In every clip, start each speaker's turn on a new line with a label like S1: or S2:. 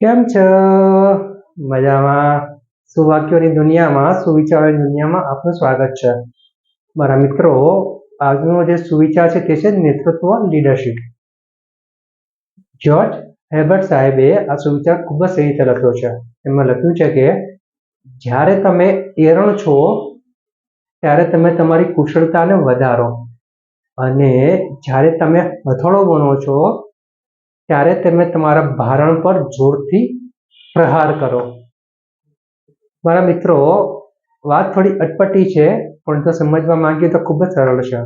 S1: કેમ છો? મજામાં. સુવાક્યોની દુનિયામાં, સુવિચારોની દુનિયામાં આપનું સ્વાગત છે. મારા મિત્રો, આજનો જે સુવિચાર છે તે છે નેતૃત્વ લીડરશીપ જ્યોર્જ હેબર્ટ સાહેબે આ સુવિચાર ખૂબ જ સહી રીતે લખ્યો છે. એમાં લખ્યું છે કે, જ્યારે તમે એરણ છો, ત્યારે તમે તમારી કુશળતાને વધારો. અને જ્યારે તમે હથોડો બનો છો ત્યારે તમે તમારા ભારણ પર જોરથી પ્રહાર કરો. મારા મિત્રો, વાત થોડી અટપટી છે, પણ જો સમજવા માંગીએ તો ખૂબ જ સરળ છે.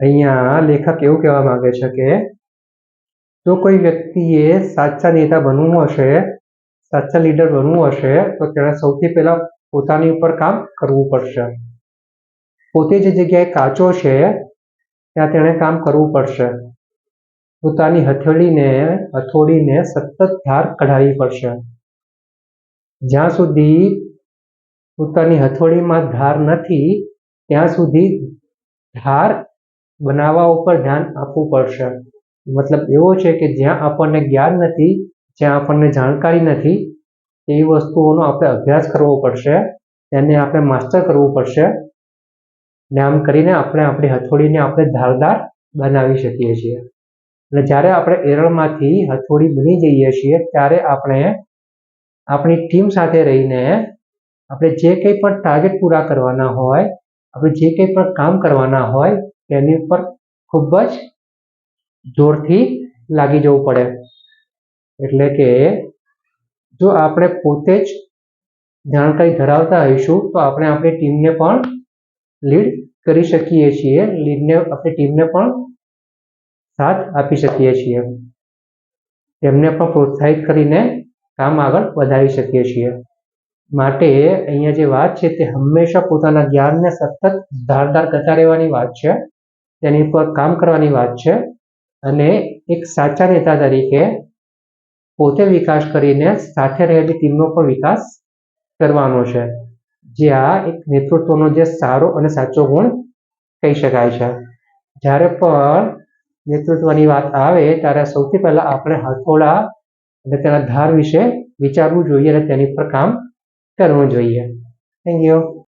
S1: અહીંયા લેખક એવું કહેવા માંગે છે કે, જો કોઈ વ્યક્તિએ સાચા નેતા બનવું હશે, સાચા લીડર બનવું હશે, તો તેણે સૌથી પહેલા પોતાની ઉપર કામ કરવું પડશે. પોતે જે જગ્યાએ કાચો છે, ત્યાં તેણે કામ કરવું પડશે. પોતાની હથેળીને, હથોડીને સતત ધાર કઢાવી પડશે. જ્યાં સુધી પોતાની હથોડીમાં ધાર નથી, ત્યાં સુધી ધાર બનાવવા ઉપર ધ્યાન આપવું પડશે. મતલબ એવો છે કે જ્યાં આપણને જ્ઞાન નથી, જ્યાં આપણને જાણકારી નથી એવી વસ્તુઓનો આપણે અભ્યાસ કરવો પડશે, તેને આપણે માસ્ટર કરવું પડશે, ને આમ કરીને આપણે આપણી હથોડીને આપણે ધારદાર બનાવી શકીએ છીએ. અને જ્યારે આપણે એરળમાંથી હથોડી બની જઈએ છીએ, ત્યારે આપણે આપણી ટીમ સાથે રહીને આપણે જે કંઈ પણ ટાર્ગેટ પૂરા કરવાના હોય, આપણે જે કંઈ પણ કામ કરવાના હોય, તેની ઉપર ખૂબ જ જોરથી લાગી જવું પડે. એટલે કે જો આપણે પોતે જ જાણકારી ધરાવતા હોઈશું, તો આપણે આપણી ટીમને પણ લીડ કરી શકીએ છીએ. લીડને આપણી ટીમને પણ સાથ આપી શકીએ છીએ. તેમને પણ પ્રોત્સાહિત કરીને કામ આગળ વધારી શકીએ છીએ. માટે અહીંયા જે વાત છે તે હંમેશા પોતાના જ્ઞાનને સતત ધારદાર કરતા રહેવાની વાત છે. તેની પર કામ કરવાની વાત છે. અને એક સાચા નેતા તરીકે પોતે વિકાસ કરીને સાથે રહેલી ટીમનો પણ વિકાસ કરવાનો છે. જે આ એક નેતૃત્વનો જે સારો અને સાચો ગુણ કહી શકાય છે. જ્યારે પણ નેતૃત્વની વાત આવે ત્યારે સૌથી પહેલા આપણે હથોડા અને તેના ધાર વિશે વિચારવું જોઈએ અને તેની પર કામ કરવું જોઈએ. Thank you